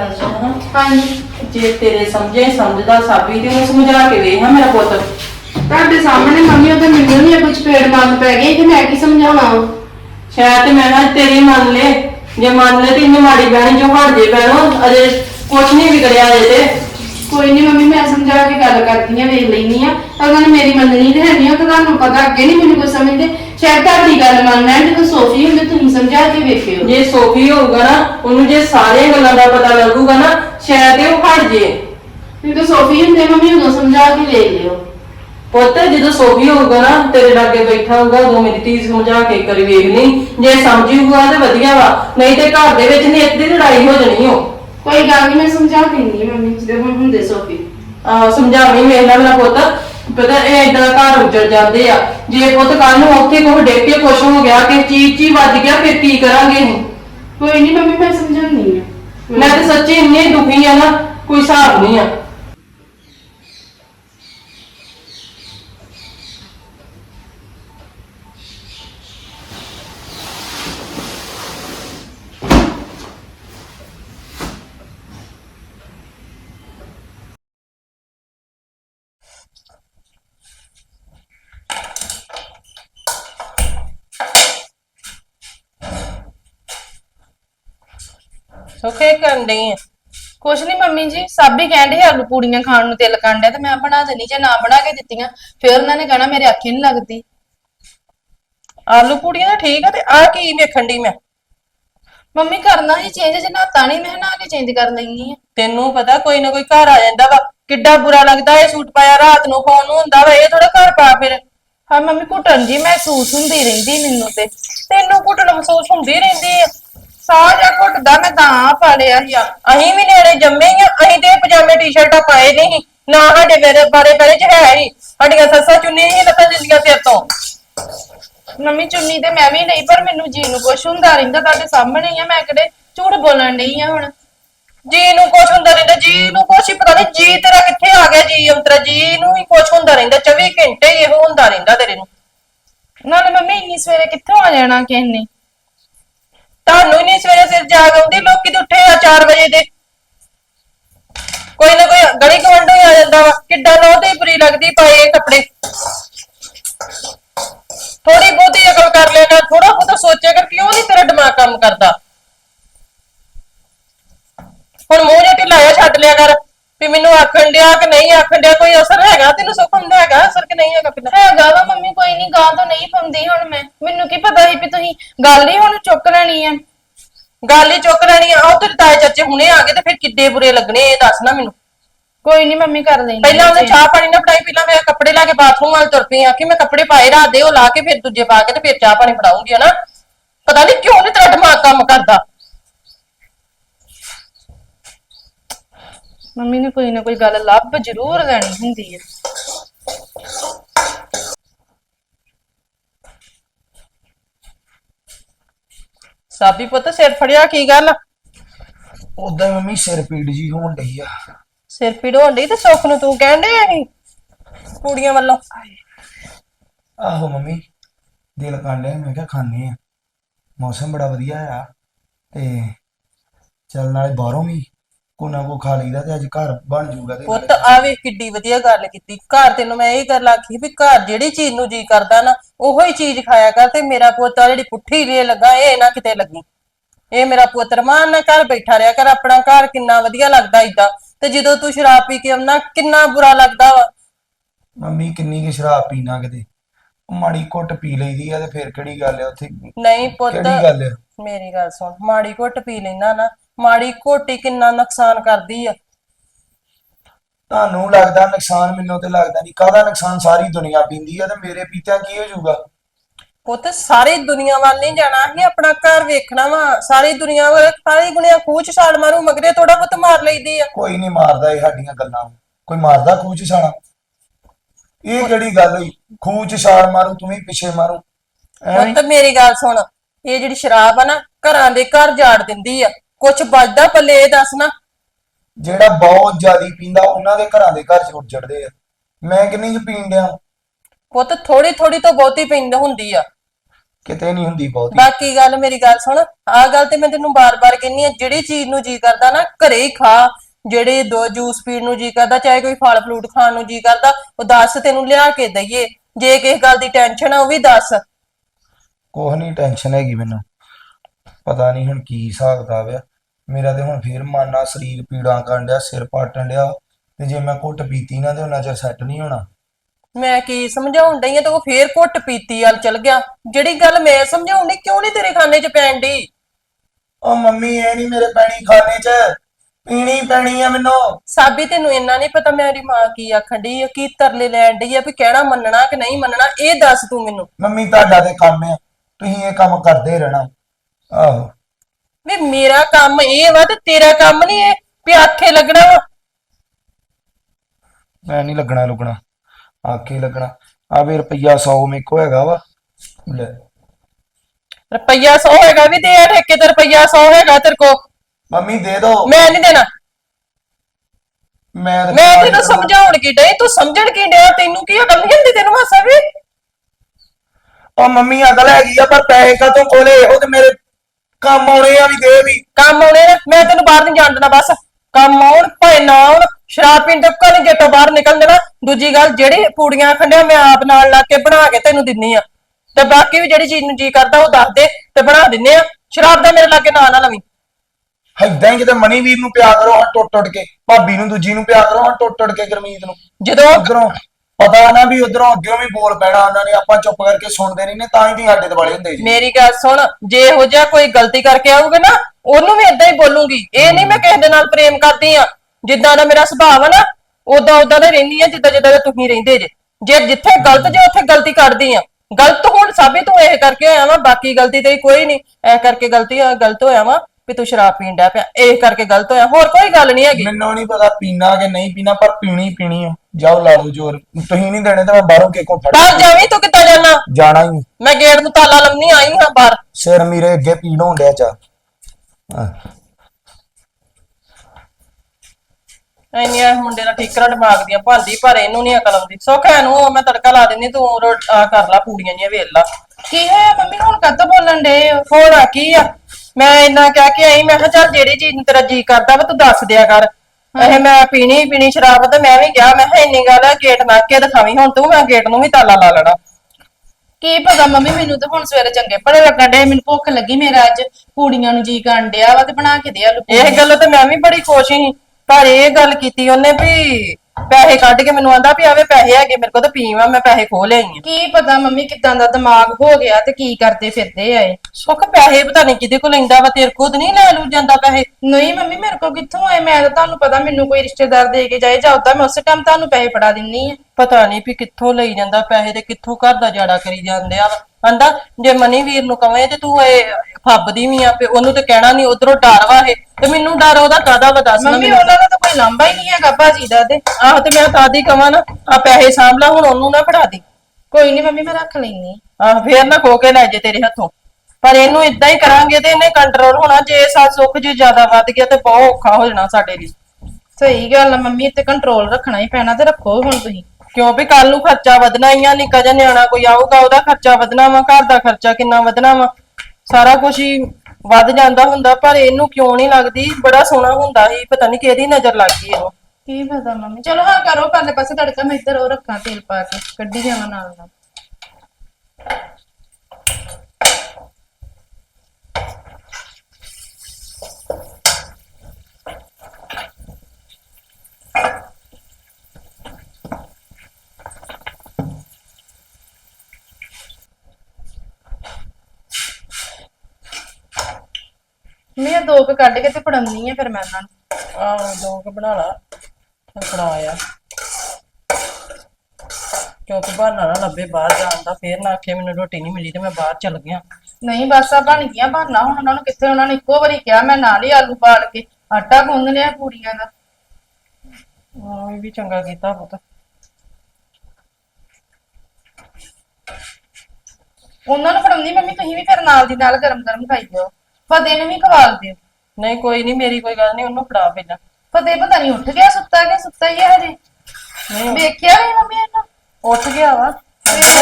ਗੱਲ ਸੁਣ। ਹਾਂ ਹਾਂਜੀ ਜੇ ਤੇਰੇ ਸਮਝੇ ਸਮਝਦਾ ਸਾਬੀ ਤੇ ਉਹਨੂੰ ਸਮਝਾ ਕੇ ਵੇਖ ਹਾਂ ਮੇਰਾ ਪੁੱਤ। ਤੁਹਾਡੇ ਸਾਹਮਣੇ ਮੰਮੀ ਉਹਦੇ ਮੈਨੂੰ ਨਹੀਂ ਕੁਝ ਪੇੜ ਮੰਨ ਪੈ ਗਈ ਤੇ ਮੈਂ ਕੀ ਸਮਝਾਉਣਾ ਵਾ? ਸ਼ਾਇਦ ਤੇ ਮੈਂ ਨਾ ਤੇਰੀ ਮੰਨ ਲੈ ਜੇ ਮੰਨ ਲੈ ਤੇ ਇੰਨੀ ਮਾੜੀ ਬਹਿਣੀ ਜੋ ਹਟ ਜੇ ਬਹਿਣੋ ਅਜੇ ਕੁਛ ਨਹੀਂ ਵਿਗੜਿਆ ਅਜੇ ਤੇ। ਕੋਈ ਨਹੀਂ ਮੰਮੀ ਮੈਂ ਸਮਝਾ ਕੇ ਗੱਲ ਕਰਦੀ ਆ ਵੇਖ ਲੈਣੀ ਆ ਅਗਰ ਮੇਰੀ ਮੰਨਣੀ ਤੇ ਹੈ ਨਹੀਂ ਉਹ ਤਾਂ ਤੁਹਾਨੂੰ ਪਤਾ ਅੱਗੇ ਨਹੀਂ ਮੈਨੂੰ ਕੁਝ ਸਮਝਦੇ। ਸ਼ਾਇਦ ਤੁਹਾਡੀ ਗੱਲ ਮੰਨਣਾ ਜਦੋਂ ਸੋਫੀ ਹੁੰਦੇ ਤੁਸੀਂ ਸਮਝਾ ਕੇ ਵੇਖਿਓ। ਜੇ ਸੋਫੀ ਹੋਊਗਾ ਨਾ ਉਹਨੂੰ ਜੇ ਸਾਰੀਆਂ ਗੱਲਾਂ ਦਾ ਪਤਾ ਲੱਗੂਗਾ ਨਾ ਸ਼ਾਇਦ ਇਹ ਉਹ ਹਟ ਜੇ। ਜਦੋਂ ਸੋਫੀ ਹੁੰਦੇ ਮੰਮੀ ਉਦੋਂ ਸਮਝਾ ਕੇ ਵੇਖ ਲਿਓ। ਪੁੱਤ ਜਦੋਂ ਸੋਫੀ ਹੋਊਗਾ ਨਾ ਤੇਰੇ ਲਾਗੇ ਬੈਠਾ ਹੋਊਗਾ ਉਦੋਂ ਮੇਰੀ ਧੀ ਸਮਝਾ ਕੇ ਕਰੀ ਵੇਖ ਲਈ। ਜੇ ਸਮਝੂਗਾ ਤੇ ਵਧੀਆ ਵਾ। ਨਹੀਂ ਤੇ ਘਰ ਦੇ ਵਿੱਚ ਨਿੱਤ ਦੀ ਲੜਾਈ ਹੋ ਜਾਣੀ ਓ। ਕੋਈ ਗੱਲ ਨਹੀਂ ਮੈਂ ਸਮਝਾ ਦਿੰਦੀ ਮੰਮੀ। ਜਦੋਂ ਹੁਣ ਹੁੰਦੇ ਸੋਫੀ। ਆਹ ਸਮਝਾਵੀਂ ਲੈ ਮੇਰਾ ਪੁੱਤ। ਪਤਾ ਇਹ ਏਦਾਂ ਘਰ ਉੱਜੜ ਜਾਂਦੇ ਆ। ਜੇ ਪੁੱਤ ਕੱਲ ਨੂੰ ਉੱਥੇ ਕੋਈ ਡਿੱਗ ਕੇ ਕੁਛ ਹੋ ਗਿਆ ਕਿ ਚੀਜ਼ ਚੀ ਵੱਜ ਗਿਆ ਫਿਰ ਕੀ ਕਰਾਂਗੇ ਅਸੀਂ? ਕੋਈ ਨਹੀਂ ਮੰਮੀ ਮੈਂ ਸਮਝਾਉਂਦੀ ਆ ਮੈਂ ਤੇ ਸੱਚੀ ਇੰਨੀ ਦੁਖੀ ਆ ਨਾ ਕੋਈ ਹਿਸਾਬ ਨਹੀਂ ਆ। ਸੁਖੇ ਕਰਨ ਡਈ ਆ। ਕੁਛ ਨਹੀਂ ਮੰਮੀ ਜੀ ਸਭ ਹੀ ਕਹਿੰਦੇ ਆਲੂ ਪੂੜੀਆਂ ਖਾਣ ਨੂੰ ਦਿਲ ਕਾਂਡਿਆ ਤੇ ਮੈਂ ਬਣਾ ਦੇਣੀ ਜੇ ਨਾ ਬਣਾ ਕੇ ਦਿੱਤੀਆਂ ਫਿਰ ਉਹਨਾਂ ਨੇ ਕਹਿਣਾ ਮੇਰੇ ਅੱਖੇ ਨਹੀਂ ਲੱਗਦੀ। ਆਲੂ ਪੂੜੀਆਂ ਤਾਂ ਠੀਕ ਆ ਤੇ ਆ ਕੀ ਵੇਖਣ ਡਈ ਮੈਂ? ਮੰਮੀ ਕਰਨਾ ਹੀ ਚੇਂਜ ਜੇ ਨਹਾਤਾ ਨਹੀਂ ਮੈਂ ਨਹਾ ਕੇ ਚੇਂਜ ਕਰ ਲੈਣੀ ਆ। ਤੈਨੂੰ ਪਤਾ ਕੋਈ ਨਾ ਕੋਈ ਘਰ ਆ ਜਾਂਦਾ ਵਾ ਕਿੱਡਾ ਬੁਰਾ ਲੱਗਦਾ ਇਹ ਸੂਟ ਪਾਇਆ ਰਾਤ ਨੂੰ ਪਾਉਣ ਨੂੰ ਹੁੰਦਾ ਵਾ ਇਹ ਥੋੜਾ ਘਰ ਪਾ ਫਿਰ। ਹਾਂ ਮੰਮੀ ਘੁੱਟਣ ਜੀ ਮਹਿਸੂਸ ਹੁੰਦੀ ਰਹਿੰਦੀ ਮੈਨੂੰ ਤੇ ਤੈਨੂੰ ਘੁੱਟਣ ਮਹਿਸੂਸ ਹੁੰਦੀ ਰਹਿੰਦੀ ਆ। ਸਾਹ ਜਾਂ ਘੁੱਟਦਾ ਮੈਂ ਤਾਂ ਪਾ ਲਿਆ ਸੀ। ਆ ਅਸੀਂ ਵੀ ਨੇੜੇ ਜੰਮੇ ਹੀ ਆ ਅਸੀਂ ਤੇ ਪਜਾਮੇ ਟੀ-ਸ਼ਰਟਾਂ ਪਾਏ ਨਹੀਂ ਨਾ ਸਾਡੇ ਮੇਰੇ ਬਾਰੇ ਬਾਰੇ ਚ ਹੈ ਹੀ। ਸਾਡੀਆਂ ਸੱਸਾਂ ਚੁੰਨੀ ਨਹੀਂ ਲੱਤਾਂ ਦਿੰਦੀਆਂ ਸਿਰ ਤੋਂ। ਮੰਮੀ ਚੁੰਨੀ ਤੇ ਮੈਂ ਵੀ ਨਹੀਂ ਪਰ ਮੈਨੂੰ ਜੀ ਨੂੰ ਕੁਛ ਹੁੰਦਾ ਰਹਿੰਦਾ ਤੁਹਾਡੇ ਸਾਹਮਣੇ ਹੀ ਆ ਮੈਂ ਕਿਹੜੇ ਝੂਠ ਬੋਲਣ ਡਈ ਆ ਹੁਣ? ਜੀ ਨੂੰ ਕੁਛ ਹੁੰਦਾ ਰਹਿੰਦਾ ਜੀ ਨੂੰ ਕੁਛ ਹੀ ਪਤਾ ਨਹੀਂ ਜੀ ਤੇਰਾ ਕਿੱਥੇ ਆ ਗਿਆ ਜੀ ਅੰਤਰਾ? ਜੀ ਨੂੰ ਹੀ ਕੁਛ ਹੁੰਦਾ ਰਹਿੰਦਾ 24 ਘੰਟੇ ਹੀ ਇਹੋ ਹੁੰਦਾ ਰਹਿੰਦਾ ਤੇਰੇ ਨੂੰ। ਨਾਲੇ ਮੰਮੀ ਇੰਨੀ ਸਵੇਰੇ ਕਿੱਥੋਂ ਆ ਜਾਣਾ ਕਿਸੇ ਨੇ? ਤੁਹਾਨੂੰ ਹੀ ਨਹੀਂ ਸਵੇਰੇ ਸਿਰ ਜਾਗ ਆਉਂਦੀ, ਲੋਕੀ ਤਾਂ ਉੱਠੇ ਆ 4 ਵਜੇ ਦੇ। ਕੋਈ ਨਾ ਕੋਈ ਗਲੀ ਗਵੰਡੋ ਆ ਜਾਂਦਾ ਵਾ, ਕਿੱਡਾ ਨੋ ਤੇ ਬੁਰੀ ਲੱਗਦੀ ਪਾਏ ਇਹ ਕੱਪੜੇ। ਥੋੜੀ ਬਹੁਤੀ ਅਕਲ ਕਰ ਲਿਆ ਕਰ ਥੋੜਾ ਬਹੁਤਾ ਸੋਚਿਆ ਕਰ ਕਿਉਂ ਨਹੀਂ ਤੇਰਾ ਦਿਮਾਗ ਕੰਮ ਕਰਦਾ। ਹੁਣ ਮੂੰਹ ਜਿਹਾ ਢਿਲਾਇਆ ਛੱਡ ਲਿਆ ਕਰ। ਵੀ ਮੈਨੂੰ ਆਖਣ ਡਿਆ ਕਿ ਨਹੀਂ ਆਖਣ ਡਿਆ ਕੋਈ ਅਸਰ ਹੈਗਾ? ਤੈਨੂੰ ਸੁੱਖ ਹੁੰਦਾ ਹੈਗਾ? ਅਸਰ ਕਿ ਨਹੀਂ ਹੈਗਾ ਕਿਦਾਂ? ਹੈਗਾ ਵਾ ਮੰਮੀ ਕੋਈ ਨਹੀਂ ਗਾਂ ਤਾਂ ਨਹੀਂ ਪਾਉਂਦੀ ਹੁਣ ਮੈਂ। ਮੈਨੂੰ ਕੀ ਪਤਾ ਸੀ ਵੀ ਤੁਸੀਂ ਗੱਲ ਹੀ ਹੁਣ ਚੁੱਕ ਲੈਣੀ ਆ। ਗੱਲ ਹੀ ਚੁੱਕ ਲੈਣੀ ਆ। ਉਹ ਤੇਰੇ ਤਾਏ ਚਾਚੇ ਹੁਣੇ ਆ ਗਏ ਤੇ ਫਿਰ ਕਿੱਡੇ ਬੁਰੇ ਲੱਗਣੇ ਇਹ ਦੱਸ ਨਾ ਮੈਨੂੰ। ਕੋਈ ਨਹੀਂ ਮੰਮੀ ਕਰ ਲੈਣੀ ਪਹਿਲਾਂ ਉਹਨੇ ਚਾਹ ਪਾਣੀ ਨਾ ਫੜਾਈ ਪਹਿਲਾਂ ਮੈਂ ਕੱਪੜੇ ਲਾ ਕੇ ਬਾਥਰੂਮ ਵੱਲ ਤੁਰ ਪਈ ਆ। ਕਿ ਮੈਂ ਕੱਪੜੇ ਪਾਏ ਰਾਤ ਦੇ ਉਹ ਲਾ ਕੇ ਫਿਰ ਦੂਜੇ ਪਾ ਕੇ ਤੇ ਫਿਰ ਚਾਹ ਪਾਣੀ ਫੜਾਉਂਗੀ ਹਨਾ? ਪਤਾ ਨਹੀਂ ਕਿਉਂ ਨਹੀਂ ਤੇਰਾ ਦਿਮਾਗ ਕੰਮ ਕਰਦਾ। ਮੰਮੀ ਨੇ ਕੋਈ ਨਾ ਕੋਈ ਗੱਲ ਲੱਭ ਜ਼ਰੂਰ ਲੈਣੀ ਹੁੰਦੀ ਹੈ ਸਾਬੀ ਪੁੱਤ ਸਿਰ ਫੜਿਆ ਕੀ ਗੱਲ? ਉਦਾਂ ਮੰਮੀ ਸਿਰ ਪੀੜ ਜੀ ਹੋਣ ਡਈ ਆ। ਸਿਰ ਪੀੜ ਹੋਣ ਡਈ ਤੇ ਸੁੱਖ ਨੂੰ ਤੂੰ ਕਹਿਣ ਡਿਆ ਸੀ ਕੁੜੀਆਂ ਵੱਲੋਂ? ਆਹੋ ਮੰਮੀ ਦਿਲ ਕਾਂਡਿਆ ਮੈਂ ਕਿਹਾ ਖਾਣੇ ਆ। ਮੌਸਮ ਬੜਾ ਵਧੀਆ ਆ ਤੇ ਚੱਲ ਨਾਲੇ ਬਾਹਰੋਂ ਵੀ ਕੋ ਨਾ ਕੋ ਖਾ ਲਈਦਾ ਤੇ ਅੱਜ ਘਰ ਬਣ ਜਾਊਗਾ ਤੇ ਪੁੱਤ ਆਵੇ ਕਿੱਡੀ ਵਧੀਆ ਗੱਲ ਕੀਤੀ। ਘਰ ਤੈਨੂੰ ਮੈਂ ਇਹ ਗੱਲ ਆਖੀ ਵੀ ਘਰ ਜਿਹੜੀ ਚੀਜ਼ ਨੂੰ ਜੀ ਕਰਦਾ ਨਾ ਉਹੋ ਹੀ ਚੀਜ਼ ਖਾਇਆ ਕਰ ਤੇ ਮੇਰਾ ਪੁੱਤ ਆ ਜਿਹੜੀ ਪੁੱਠੀ ਰੇ ਲੱਗਾ ਇਹ ਨਾ ਕਿਤੇ ਲੱਗੀ। ਇਹ ਮੇਰਾ ਪੁੱਤ ਰਮਾਨ ਨਾਲ ਘਰ ਬੈਠਾ ਰਿਹਾ ਕਰ ਆਪਣਾ ਘਰ ਕਿੰਨਾ ਵਧੀਆ ਲੱਗਦਾ ਇਦਾਂ ਤੇ ਜਦੋਂ ਤੂੰ ਸ਼ਰਾਬ ਪੀ ਕੇ ਆਉਣਾ ਕਿੰਨਾ ਬੁਰਾ ਲੱਗਦਾ ਵਾ। ਮੰਮੀ ਕਿੰਨੀ ਕਿ ਸ਼ਰਾਬ ਪੀਣਾ ਕਿਤੇ? ਉਹ ਮਾੜੀ ਘੁੱਟ ਪੀ ਲਈਦੀ ਆ ਤੇ ਫਿਰ ਕਿਹੜੀ ਗੱਲ ਆ? ਉੱਥੇ ਨਹੀਂ ਪੁੱਤ ਕਿਹੜੀ ਗੱਲ ਆ? ਮੇਰੀ ਗੱਲ ਸੁਣ ਮਾੜੀ ਘੁੱਟ ਪੀ ਲੈਣਾ ਨਾ ਮਾੜੀ ਘੋਟੀ ਕਿੰਨਾ ਨੁਕਸਾਨ ਕਰਦੀ ਆ। ਤੁਹਾਨੂੰ ਲੱਗਦਾ ਨੁਕਸਾਨ ਮੈਨੂੰ ਤੇ ਲੱਗਦਾ ਨਹੀਂ। ਕਾਹਦਾ ਨੁਕਸਾਨ? ਸਾਰੀ ਦੁਨੀਆ ਪੀਂਦੀ ਆ ਤੇ ਮੇਰੇ ਪੀਤਿਆਂ ਕੀ ਹੋ ਜਾਊਗਾ? ਪੁੱਤ ਸਾਰੀ ਦੁਨੀਆ ਵੱਲ ਨਹੀਂ ਜਾਣਾ ਅਸੀਂ ਆਪਣਾ ਘਰ ਵੇਖਣਾ ਵਾ। ਸਾਰੀ ਦੁਨੀਆ ਵੱਲ ਸਾਰੀ ਦੁਨੀਆ ਖੂਹ ਚ ਛਾਲ ਮਾਰੂ ਮਗਰੇ ਥੋੜਾ ਬਹੁਤ ਮਾਰ ਲਈਦੀ ਆ। ਕੋਈ ਨਹੀਂ ਮਾਰਦਾ ਇਹ ਸਾਡੀਆਂ ਗੱਲਾਂ। ਕੋਈ ਮਾਰਦਾ ਖੂਹ ਚ ਛਾਲਾਂ? ਇਹ ਕਿਹੜੀ ਗੱਲ ਹੋਈ? ਖੂਹ ਚ ਛਾਲ ਮਾਰੂ ਤੂੰ ਵੀ ਪਿੱਛੇ ਮਾਰੂ। ਐਵੇਂ ਪੁੱਤ ਮੇਰੀ ਗੱਲ ਸੁਣ। ਇਹ ਜਿਹੜੀ ਸ਼ਰਾਬ ਆ ਨਾ ਘਰਾਂ ਦੇ ਘਰ ਜਾੜ ਦਿੰਦੀ ਆ। ਕੁਛ ਬਚਦਾ ਪੱਲੇ ਇਹ ਦੱਸ ਨਾ। ਜਿਹੜਾ ਬਹੁਤ ਜ਼ਿਆਦੀ ਪੀਂਦਾ ਉਹਨਾਂ ਦੇ ਘਰਾਂ ਦੇ ਘਰ ਚ ਉੱਜੜਦੇ ਆ। ਮੈਂ ਕਿੰਨੀ ਪੀਣ ਡਿਆ? ਪੁੱਤ ਥੋੜੀ ਥੋੜੀ ਤੋਂ ਬਹੁਤੀ ਪਿੰਡ ਹੁੰਦੀ ਆ। ਕਿਤੇ ਨਹੀਂ ਹੁੰਦੀ ਬਹੁਤੀ। ਬਾਕੀ ਗੱਲ ਮੇਰੀ ਗੱਲ ਸੁਣ। ਆਹ ਗੱਲ ਤੇ ਮੈਂ ਤੈਨੂੰ ਬਾਰ-ਬਾਰ ਕਹਿੰਨੀ ਆ ਜਿਹੜੀ ਚੀਜ਼ ਨੂੰ ਜੀ ਕਰਦਾ ਨਾ ਘਰੇ ਹੀ ਖਾ। ਜਿਹੜੇ ਦੋ ਜੂਸ ਪੀਣ ਨੂੰ ਜੀ ਕਰਦਾ ਚਾਹੇ ਕੋਈ ਫਲ ਫਰੂਟ ਖਾਣ ਨੂੰ ਜੀ ਕਰਦਾ ਉਹ ਦੱਸ ਤੈਨੂੰ ਲਿਆ ਕੇ ਦਈਏ। ਜੇ ਕਿਸੇ ਗੱਲ ਦੀ ਟੈਨਸ਼ਨ ਆ ਉਹ ਵੀ ਦੱਸ। ਕੁਛ ਨਹੀਂ ਟੈਨਸ਼ਨ ਹੈਗੀ ਮੈਨੂੰ। ਪਤਾ ਨਹੀਂ ਹੁਣ ਕੀ ਹਿਸਾਬ ਕਿਤਾਬ ਆ। ਮੇਰਾ ਤੇ ਹੁਣ ਫੇਰ ਮਨ ਸਰੀਰ ਪੀੜਾਂ ਕਰਨ ਡਿਆ ਸਿਰ ਪਾਟਣ ਡਿਆ ਤੇ ਜੇ ਮੈਂ ਘੁੱਟ ਪੀਤੀ ਨਾ ਤੇ ਉਹਨਾਂ ਚਿਰ ਸੈੱਟ ਨਹੀਂ ਹੋਣਾ। ਮੈਂ ਕੀ ਸਮਝਾਉਣ ਡਈ ਆ ਤੇ ਉਹ ਫੇਰ ਘੁੱਟ ਪੀਤੀ ਵੱਲ ਚਲ ਗਿਆ। ਜਿਹੜੀ ਗੱਲ ਮੈਂ ਸਮਝਾਉਣ ਕਿਉਂ ਨਹੀਂ ਤੇਰੇ ਖਾਨੇ 'ਚ ਪੈਣ ਡਈ? ਉਹ ਮੰਮੀ ਇਹ ਨਹੀਂ ਮੇਰੇ ਪੈਣੀ ਖਾਣੇ 'ਚ ਪੀਣੀ ਪੈਣੀ ਆ ਮੈਨੂੰ। ਸਾਬੀ ਤੈਨੂੰ ਇੰਨਾ ਨਹੀਂ ਪਤਾ ਮੇਰੀ ਮਾਂ ਕੀ ਆਖਣ ਡਈ ਆ ਕੀ ਤਰਲੇ ਲੈਣ ਡਈ ਆ ਵੀ ਕਹਿਣਾ ਮੰਨਣਾ ਕਿ ਨਹੀਂ ਮੰਨਣਾ ਇਹ ਦੱਸ ਤੂੰ ਮੈਨੂੰ। ਮੰਮੀ ਤੁਹਾਡਾ ਤੇ ਕੰਮ ਆ ਤੁਸੀਂ ਇਹ ਕੰਮ ਕਰਦੇ ਰਹਿਣਾ। ਆਹੋ। ਵੀ ਮੇਰਾ ਕੰਮ ਇਹ ਵਾ ਤੇ ਤੇਰਾ ਕੰਮ ਨਹੀਂ ਇਹ ਵੀ ਆਖੇ ਲੱਗਣਾ ਵਾ। ਮੈਂ ਨਹੀਂ ਲੱਗਣਾ ਲੁਕਣਾ ਆਕੇ ਲੱਗਣਾ। ਆ ਵੀ ਰੁਪਈਆ 100 ਮੇਰੇ ਕੋ ਹੈਗਾ ਵਾ। ਲੈ। ਰੁਪਈਆ 100 ਹੈਗਾ ਵੀ ਦੇ ਆ ਠੇਕੇ ਤੇ ਰੁਪਈਆ 100 ਹੈਗਾ ਤੇਰੇ ਕੋ ਮੰਮੀ ਦੇ ਦੋ। ਮੈਂ ਨਹੀਂ ਦੇਣਾ। ਮੈਂ ਤੇ ਮੈਂ ਤੈਨੂੰ। ਸਮਝਾਉਣ ਕੀ ਡਈ? ਤੂੰ ਸਮਝਣ ਕੀ ਡਿਆ? ਤੈਨੂੰ ਕੀ ਅਕਲ ਨਹੀਂ ਹੁੰਦੀ ਤੈਨੂੰ ਹਾਸਾ ਵੀ? ਉਹ ਮੰਮੀ ਅਕਲ ਹੈਗੀ ਆ ਪਰ ਪੈਸੇ ਕਾਤੋਂ ਕੋਲੇ ਉਹ ਤੇ ਮੇਰੇ ਕੰਮ ਆਉਣੇ ਆ ਵੀ ਦੇ ਵੀ। ਕੰਮ ਆਉਣੇ ਨੇ ਮੈਂ ਤੈਨੂੰ ਬਾਹਰ ਨਹੀਂ ਜਾਣ ਦੇਣਾ ਬਸ। ਕੰਮ ਆਉਣ ਭਾਵੇਂ ਨਾ ਆਉਣ ਸ਼ਰਾਬ ਪੀਣ ਤੋਂ ਕਦੇ ਗੇਟੋਂ ਬਾਹਰ ਨਿਕਲ ਦੇਣਾ ਦੂਜੀ ਗੱਲ ਜਿਹੜੀ ਪੂੜੀਆਂ ਖੰਡਿਆ ਮੈਂ ਆਪ ਨਾਲ ਲਾ ਕੇ ਬਣਾ ਕੇ ਤੈਨੂੰ ਦਿੰਨੀ ਆ। ਤੇ ਬਾਕੀ ਵੀ ਜਿਹੜੀ ਚੀਜ਼ ਨੂੰ ਜੀ ਕਰਦਾ ਉਹ ਦੱਸ ਦੇ ਤੇ ਬਣਾ ਦਿੰਨੇ ਆ। ਸ਼ਰਾਬ ਦਾ ਮੇਰੇ ਲਾਗੇ ਨਾ ਨਾ ਲਵੀਂ। ਏਦਾਂ ਹੀ ਕਿਤੇ ਮਨੀ ਵੀਰ ਨੂੰ ਪਿਆ ਕਰੋ ਹਾਂ ਟੁੱਟ ਟੁੱਟ ਕੇ। ਭਾਬੀ ਨੂੰ ਦੂਜੀ ਨੂੰ ਪਿਆ ਕਰੋ ਹਾਂ ਟੁੱਟ ਟੁੱਟ ਕੇ ਗਰਮੀਤ ਨੂੰ। ਜਦੋਂ ਉਧਰੋਂ ਪਤਾ ਨਾ ਵੀ ਉਧਰੋਂ ਅੱਗੇ ਵੀ ਬੋਲ ਪੈਣਾ ਉਹਨਾਂ ਨੇ, ਆਪਾਂ ਚੁੱਪ ਕਰਕੇ ਸੁਣਦੇ ਨਹੀਂ ਨੇ, ਤਾਂ ਹੀ ਨਹੀਂ ਸਾਡੇ ਦੁਆਲੇ ਹੁੰਦੇ ਜੀ। ਮੇਰੀ ਗੱਲ ਸੁਣ, ਜੇ ਇਹੋ ਜਿਹਾ ਕੋਈ ਗਲਤੀ ਕਰਕੇ ਆਊਗਾ ਨਾ, ਉਹਨੂੰ ਵੀ ਇਦਾਂ ਹੀ ਬੋਲੂੰਗੀ। ਇਹ ਨਹੀਂ ਮੈਂ ਕਿਸੇ ਦੇ ਨਾਲ ਪ੍ਰੇਮ ਕਰਦੀ ਆ। ਜਿੱਦਾਂ ਦਾ ਮੇਰਾ ਸੁਭਾਅ ਆ ਨਾ ਉਦਾਂ ਉਦਾਂ ਦਾ ਰਹਿੰਦੀ ਆ, ਜਿੱਦਾਂ ਜਿੱਦਾਂ ਦਾ ਤੁਸੀਂ ਰਹਿੰਦੇ ਜੇ। ਜੇ ਜਿੱਥੇ ਗਲਤ ਜੇ, ਉੱਥੇ ਗਲਤੀ ਕਰਦੀ ਆ। ਗਲਤ ਹੁਣ ਸਾਬਿਤ ਤੂੰ ਇਹ ਕਰਕੇ ਹੋਇਆ ਵਾ, ਬਾਕੀ ਗਲਤੀ ਤੇ ਕੋਈ ਨਹੀਂ। ਇਹ ਕਰਕੇ ਗਲਤੀ ਆ ਗਲਤ ਹੋਇਆ ਵਾ। ਵੀ ਤੂੰ ਸ਼ਰਾਬ ਪੀਣ ਡਿਆ ਪਿਆ ਇਹ ਕਰਕੇ ਗਲਤ ਹੋਇਆ ਹੋਰ ਕੋਈ ਗੱਲ ਨਹੀਂ ਹੈਗੀ। ਮੈਨੂੰ ਨਹੀਂ ਪਤਾ ਪੀਣਾ ਕਿ ਨਹੀਂ ਪੀਣਾ ਪਰ ਪੀਣੀ ਪੀਣੀ ਆ। ਜਾਓ ਲਾ ਲਓ ਜੋਰ। ਤੁਸੀਂ ਨਹੀਂ ਦੇਣੇ ਤਾਂ ਮੈਂ ਬਾਹਰੋਂ ਕੇ ਕੋ ਫੜ ਬਾਹਰ ਜਾਵੀਂ ਤੂੰ ਕਿੱਦਾਂ ਜਾਣਾ? ਜਾਣਾ ਹੀ ਮੈਂ ਗੇਟ ਨੂੰ ਤਾਲਾ ਲੰਮੀ ਆਈ ਹਾਂ ਬਾਹਰ। ਸਿਰ ਮੇਰੇ ਅੱਗੇ ਪੀੜ ਹੋਣ ਡਿਆ ਚਾ ਹਾਂ। ਐਨੀਆਂ ਮੁੰਡੇ ਦਾ ਠੀਕਰਾ ਦਿਮਾਗ ਦੀਆਂ ਭਾਂਦੀ ਪਰ ਇਹਨੂੰ ਨਹੀਂ ਅਕਲ ਆਉਂਦੀ। ਸੋਖਾ ਨੂੰ ਮੈਂ ਤੜਕਾ ਲਾ ਦਿੰਦੀ ਤੂੰ ਰੋ- ਕਰ ਲਾ ਪੂੜੀਆਂ ਜੀਆਂ ਵੇਲ ਲਾ। ਕੀ ਹੋਇਆ ਮੰਮੀ ਹੁਣ ਕਦੋਂ ਬੋਲਣ ਡੇ ਹੋ? ਹੋਰ ਆ ਕੀ ਆ? ਮੈਂ ਇੰਨਾ ਕਹਿ ਕੇ ਆਈ ਮੈਂ ਕਿਹਾ ਚੱਲ ਜਿਹੜੀ ਚੀਜ਼ ਨੂੰ ਤੇਰਾ ਜੀ ਕਰਦਾ ਵਾ ਤੂੰ ਦੱਸ ਦਿਆ ਕਰ। ਇਹ ਮੈਂ ਪੀਣੀ ਹੀ ਪੀਣੀ ਸ਼ਰਾਬ ਤੇ ਮੈਂ ਵੀ ਕਿਹਾ ਮੈਂ ਕਿਹਾ ਇੰਨੀ ਗੱਲ ਆ ਗੇਟ ਲਾ ਕੇ ਦਿਖਾਵੀਂ ਹੁਣ ਤੂੰ ਮੈਂ ਗੇਟ ਨੂੰ ਵੀ ਤਾਲਾ ਲਾ ਲੈਣਾ। ਕੀ ਪਤਾ ਮੰਮੀ ਮੈਨੂੰ ਤਾਂ ਹੁਣ ਸਵੇਰੇ ਚੰਗੇ ਭਲੇ ਲੱਗਣ ਡੇ ਮੈਨੂੰ ਭੁੱਖ ਲੱਗੀ ਮੇਰਾ ਅੱਜ ਪੂੜੀਆਂ ਨੂੰ ਜੀ ਕਰਨ ਡਿਆ ਵਾ ਤੇ ਬਣਾ ਕੇ ਦੇ ਆਲੂ ਇਹ ਗੱਲ ਤੇ ਮੈਂ ਵੀ ਬੜੀ ਖੁਸ਼ ਸੀ ਪਰ ਇਹ ਗੱਲ ਕੀਤੀ ਉਹਨੇ ਵੀ ਪੈਸੇ ਕੱਢ ਕੇ ਮੈਨੂੰ ਆਂਦਾ ਵੀ ਆਵੇ ਪੈਸੇ ਹੈਗੇ ਮੇਰੇ ਕੋਲ ਤੇ ਪੀਵਾਂ ਮੈਂ ਪੈਸੇ ਖੋ ਲਿਆਈ ਆ। ਕੀ ਪਤਾ ਮੰਮੀ ਕਿਦਾਂ ਦਾ ਦਿਮਾਗ ਹੋ ਗਿਆ ਤੇ ਕੀ ਕਰਦੇ ਫਿਰਦੇ ਆਏ ਸੁੱਖ ਪੈਸੇ ਪਤਾ ਨਹੀਂ ਕਿਹਦੇ ਕੋਲ ਲੈਂਦਾ ਵਾ ਤੇਰੇ ਕੋਲ ਨਹੀਂ ਲੈ ਲੂ ਜਾਂਦਾ ਪੈਸੇ। ਨਹੀਂ ਮੰਮੀ ਮੇਰੇ ਕੋਲ ਕਿੱਥੋਂ ਆਏ? ਮੈਂ ਤਾਂ ਤੁਹਾਨੂੰ ਪਤਾ ਮੈਨੂੰ ਕੋਈ ਰਿਸ਼ਤੇਦਾਰ ਦੇ ਕੇ ਜਾਏ ਜਾਂ ਉਦਾਂ ਮੈਂ ਉਸੇ ਟਾਈਮ ਤੁਹਾਨੂੰ ਪੈਸੇ ਫੜਾ ਦਿੰਨੀ ਆ। ਪਤਾ ਨਹੀਂ ਵੀ ਕਿੱਥੋਂ ਲਈ ਜਾਂਦਾ ਪੈਸੇ ਤੇ ਕਿੱਥੋਂ ਘਰ ਦਾ ਜਾੜਾ ਕਰੀ ਜਾਂਦੇ ਆ ਆਂਦਾ ਜੇ ਮਨੀ ਵੀਰ ਨੂੰ ਕਵੇਂ ਤੇ ਤੂੰ ਇਹ ਫੱਬਦੀ ਵੀ ਆ ਤੇ ਉਹਨੂੰ ਤੇ ਕਹਿਣਾ ਨਹੀਂ ਉਧਰੋਂ ਡਰ ਵਾ ਇਹ। ਤੇ ਮੈਨੂੰ ਡਰ ਉਹਦਾ ਕਾਦਾ ਵਾ ਦੱਸ ਨਾ ਮੰਮੀ ਮੈਨੂੰ। ਉਹਨਾਂ ਦਾ ਤਾਂ ਕੋਈ ਲਾਂਭਾ ਹੀ ਨਹੀਂ ਹੈਗਾ ਭਾਜੀ ਦਾ ਤੇ। ਆਹੋ ਤੇ ਮੈਂ ਤਾਦੀ ਕਵਾਂ ਨਾ ਆ ਪੈਸੇ ਸਾਂਭ ਲਾ ਹੁਣ ਉਹਨੂੰ ਨਾ ਫੜਾ ਦੀ। ਕੋਈ ਨਹੀਂ ਮੰਮੀ ਮੈਂ ਰੱਖ ਲੈਣੀ ਆਹ ਫੇਰ ਨਾ ਖੋ ਕੇ ਲੈ ਜੇ ਤੇਰੇ ਹੱਥੋਂ। ਪਰ ਇਹਨੂੰ ਇਦਾਂ ਹੀ ਕਰਾਂਗੇ ਤੇ ਇਹਨੇ ਕੰਟਰੋਲ ਹੋਣਾ ਜੇ ਸਾ ਸੁੱਖ ਜੇ ਜ਼ਿਆਦਾ ਵੱਧ ਗਿਆ ਤੇ ਬਹੁਤ ਔਖਾ ਹੋ ਜਾਣਾ ਸਾਡੇ ਲਈ। ਸਹੀ ਗੱਲ ਆ ਮੰਮੀ ਇੱਥੇ ਕੰਟਰੋਲ ਰੱਖਣਾ ਹੀ ਪੈਣਾ ਤੇ ਰੱਖੋ ਹੁਣ ਤੁਸੀਂ। ਕਿਉਂ ਵੀ ਕੱਲ ਨੂੰ ਖਰਚਾ ਵਧਣਾ ਹੀ ਆ ਨਿੱਕਾ ਜਿਹਾ ਨਿਆਣਾ ਕੋਈ ਆਊਗਾ ਉਹਦਾ ਖਰਚਾ ਵਧਣਾ ਵਾ ਘਰ ਦਾ ਖਰਚਾ ਕਿੰਨਾ ਵਧਣਾ ਵਾ। ਸਾਰਾ ਕੁਝ ਹੀ ਵੱਧ ਜਾਂਦਾ ਹੁੰਦਾ, ਪਰ ਇਹਨੂੰ ਕਿਉਂ ਨਹੀਂ ਲੱਗਦੀ? ਬੜਾ ਸੋਹਣਾ ਹੁੰਦਾ ਸੀ, ਪਤਾ ਨਹੀਂ ਕਿਹਦੀ ਨਜ਼ਰ ਲੱਗ ਗਈ ਇਹਨੂੰ। ਕੀ ਪਤਾ ਮੰਮੀ? ਚਲੋ ਹਾਂ, ਕਰੋ ਪਰਲੇ ਪਾਸੇ ਤੜਕਾ, ਮੈਂ ਇੱਧਰ ਉਹ ਰੱਖਾਂ ਤੇਲ ਪਾ ਕੇ, ਕੱਢੀ ਜਾਵਾਂ ਨਾਲ ਨਾਲ ਮੈਂ ਦੋ ਕੁ ਕੱਢ ਕੇ ਤੇ ਪੜਾਉਣੀ ਆ ਫਿਰ ਮੈਂ ਇਹਨਾਂ ਨੂੰ। ਆਹ ਦੋ ਕੁ ਬਣਾ ਲਾ। ਤੇ ਫੜਾ ਆ ਕਿਉਂਕਿ ਬਹਾਨਾ ਨਾ ਲੱਭੇ ਬਾਹਰ ਜਾਣ ਦਾ। ਫੇਰ ਨਾ ਆਖੇ ਮੈਨੂੰ ਰੋਟੀ ਨਹੀਂ ਮਿਲੀ ਤੇ ਮੈਂ ਬਾਹਰ ਚਲ ਗਿਆ। ਨਹੀਂ ਬਸ ਆ ਬਣ ਗਿਆ ਬਣਨਾ ਹੁਣ ਉਹਨਾਂ ਨੂੰ ਕਿੱਥੇ ਉਹਨਾਂ ਨੇ ਇੱਕੋ ਵਾਰੀ ਕਿਹਾ ਮੈਂ ਨਾਲ ਹੀ ਆਲੂ ਪਾਲ ਕੇ ਆਟਾ ਗੁੰਨ ਲਿਆ ਪੂਰੀਆਂ ਦਾ। ਹਾਂ ਇਹ ਵੀ ਚੰਗਾ ਕੀਤਾ ਪੁੱਤ। ਉਹਨਾਂ ਨੂੰ ਫੜਾਉਂਦੀ ਮੰਮੀ ਤੁਸੀਂ ਵੀ ਫਿਰ ਨਾਲ ਦੀ ਨਾਲ ਗਰਮ ਗਰਮ ਖਾਈ ਜਾਓ। ਫਤਿਹ ਨੂੰ ਵੀ ਖਵਾਲ ਦਿਓ। ਨਹੀਂ ਕੋਈ ਨਹੀਂ ਮੇਰੀ ਕੋਈ ਗੱਲ ਨਹੀਂ ਉਹਨੂੰ ਫੜਾ ਪਹਿਲਾਂ। ਫਤਿਹ ਪਤਾ ਨਹੀਂ ਉੱਠ ਗਿਆ ਸੁੱਤਾ ਕਿ ਸੁੱਤਾ ਹੀ ਹੈ ਹਜੇ? ਨਹੀਂ। ਵੇਖਿਆ ਨਹੀਂ ਮੰਮੀ ਇਹਨੂੰ? ਉੱਠ ਗਿਆ ਵਾ।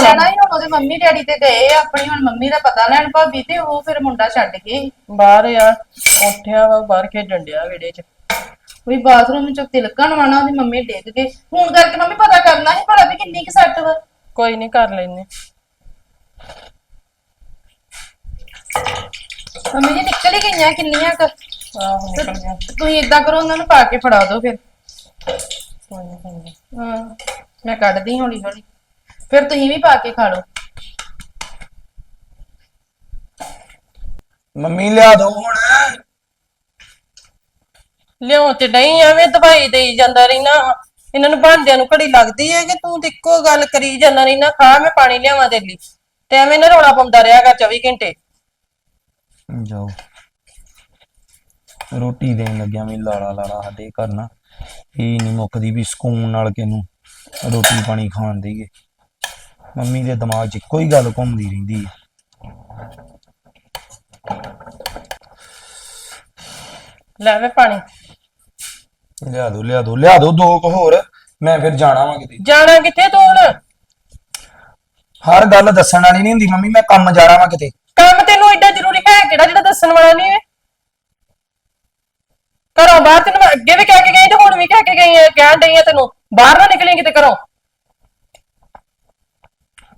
ਲੈਣਾ ਹੀ ਹੁਣ ਉਹਦੇ ਮੰਮੀ ਡੈਡੀ ਤੇ ਗਏ ਆ, ਆਪਣੀ ਹੁਣ ਮੰਮੀ ਦਾ ਪਤਾ ਲੈਣ ਭਾਬੀ ਤੇ ਉਹ ਫਿਰ ਮੁੰਡਾ ਛੱਡ ਗਏ ਬਾਹਰ ਆ ਉੱਠਿਆ ਵਾ ਬਾਹਰ ਖੇਡਣ ਡਿਆ ਵਿੜੇ 'ਚ। ਵੀ ਬਾਥਰੂਮ ਚ ਤਿਲਕਣ ਵਾਣਾ ਉਹਦੀ ਮੰਮੀ ਡਿੱਗ ਗਏ ਹੁਣ ਕਰਕੇ ਮੰਮੀ ਪਤਾ ਕਰਨਾ ਸੀ ਭਲਾ ਵੀ ਕਿੰਨੀ ਕਿ ਸੱਟ ਵਾ। ਕੋਈ ਨਹੀਂ ਕਰ ਲੈਨੇ ਮੰਮੀ ਜੀ ਨਿਕਲ ਹੀ ਗਈਆਂ ਕਿੰਨੀਆਂ ਕ? ਆਹੋ ਨਿਕਲ ਗਿਆ ਤੁਸੀਂ ਇਦਾਂ ਕਰੋ ਉਹਨਾਂ ਨੂੰ ਪਾ ਕੇ ਫੜਾ ਦਿਓ ਫਿਰ। ਕੋਈ ਨੀ, ਕੋਈ ਨੀ। ਹਾਂ ਮੈਂ ਕੱਢਦੀ ਹੌਲੀ ਹੌਲੀ ਫਿਰ ਤੁਸੀਂ ਵੀ ਪਾ ਕੇ ਖਾ ਲਓ। ਮੰਮੀ ਲਿਆ ਦੋ ਹੁਣ। ਲਿਆਉਣ ਤੇ ਨਹੀਂ ਐਵੇਂ ਦਵਾਈ ਦੇਈ ਜਾਂਦਾ ਰਹਿਣਾ। ਇਹਨਾਂ ਨੂੰ ਭਾਂਡਿਆਂ ਨੂੰ ਘੜੀ ਲੱਗਦੀ ਹੈ ਕਿ ਤੂੰ ਤੇ ਇੱਕੋ ਗੱਲ ਕਰੀ ਜਾਂਦਾ ਰਹਿਣਾ। ਖਾ ਮੈਂ ਪਾਣੀ ਲਿਆਵਾਂ ਤੇਰੇ ਲਈ। ਤੇ ਐਵੇਂ ਨਾ ਰੌਲਾ ਪਾਉਂਦਾ ਰਿਹਾ ਕਰ 24 ਘੰਟੇ। ਜਾਓ। ਰੋਟੀ ਦੇਣ ਲੱਗਿਆ ਮੈਂ ਲਾਲਾ ਲਾਲਾ ਸਾਡੇ ਘਰ ਨਾ। ਇਹ ਨਹੀਂ ਮੁੱਕਦੀ ਵੀ ਸਕੂਨ ਨਾਲ ਕਿਨੂੰ ਰੋਟੀ ਪਾਣੀ ਖਾਣ ਦੇਈਏ। ਮੰਮੀ ਦੇ ਦਿਮਾਗ 'ਚ ਹੀ ਗੱਲ ਘੁੰਮਦੀ ਰਹਿੰਦੀ ਹੈ ਲੈ ਵੇ ਪਾਣੀ। ਲਿਆ ਦੋ ਲਿਆ ਦੋ ਲਿਆ ਦੋ ਦੋ ਕੁ ਹੋਰ। ਮੈਂ ਫਿਰ ਜਾਣਾ ਵਾਂ ਕਿਤੇ। ਜਾਣਾ ਕਿੱਥੇ ਤੂੰ ਹੁਣ? ਹਰ ਗੱਲ ਦੱਸਣ ਵਾਲੀ ਨਹੀਂ ਹੁੰਦੀ ਮੰਮੀ ਮੈਂ ਕੰਮ ਜਾਣਾ ਵਾਂ ਕਿਤੇ। ਕੰਮ ਤੈਨੂੰ ਐਡਾ ਜ਼ਰੂਰੀ ਹੈ ਕਿਹੜਾ ਜਿਹੜਾ ਦੱਸਣ ਵਾਲਾ ਨਹੀਂ ਹੈ? ਘਰੋਂ ਬਾਹਰ ਤੈਨੂੰ ਮੈਂ ਅੱਗੇ ਵੀ ਕਹਿ ਕੇ ਗਈ ਤੇ ਹੁਣ ਵੀ ਕਹਿ ਕੇ ਗਈ ਹੈ ਕਹਿਣ ਡਈ ਆ ਤੈਨੂੰ। ਬਾਹਰ ਨਾ ਨਿਕਲੀ ਕਿਤੇ ਘਰੋਂ।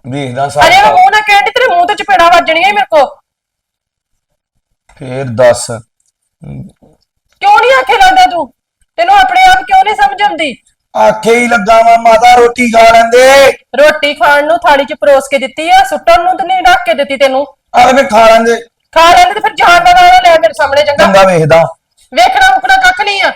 ਵੇਖਦਾ ਅਜੇ ਮੈਂ ਸਾਰਾ ਮੂੰਹ ਨਾਲ ਕਹਿਣ ਡਈ ਤੇਰੇ ਮੂੰਹ ਤੇ ਚਪੇੜਾ ਵੱਜਣੀਆਂ ਈ ਮੇਰੇ ਕੋ ਫੇਰ ਦੱਸ। ਕਿਉਂ ਨਹੀਂ ਆਖੇ ਲੱਗਦਾ ਤੂੰ? ਤੈਨੂੰ ਆਪਣੇ ਆਪ ਕਿਉਂ ਨਹੀਂ ਸਮਝ ਆਉਂਦੀ? ਆਖੇ ਹੀ ਲੱਗਾ ਵਾ ਮਾਤਾ ਰੋਟੀ ਖਾ ਲੈਂਦੇ। ਰੋਟੀ ਖਾਣ ਨੂੰ ਥਾਲੀ 'ਚ ਪਰੋਸ ਕੇ ਦਿੱਤੀ ਆ ਸੁੱਟਣ ਨੂੰ ਤੇ ਨਹੀਂ ਰੱਖ ਕੇ ਦਿੱਤੀ ਤੈਨੂੰ। ਆਲੇ ਮੈਂ ਖਾ ਲੈਂਦੇ ਖਾ ਲੈਂਦੇ ਤੇ ਫਿਰ ਜਾਣ ਦਾ ਨਾਂ ਨਾ ਲੈ ਮੇਰੇ ਸਾਹਮਣੇ ਚੰਗਾ। ਚੰਗਾ ਵੇਖਦਾ। ਵੇਖਣਾ ਉਕਣਾ ਕੱਖ ਨਹੀਂ ਆ।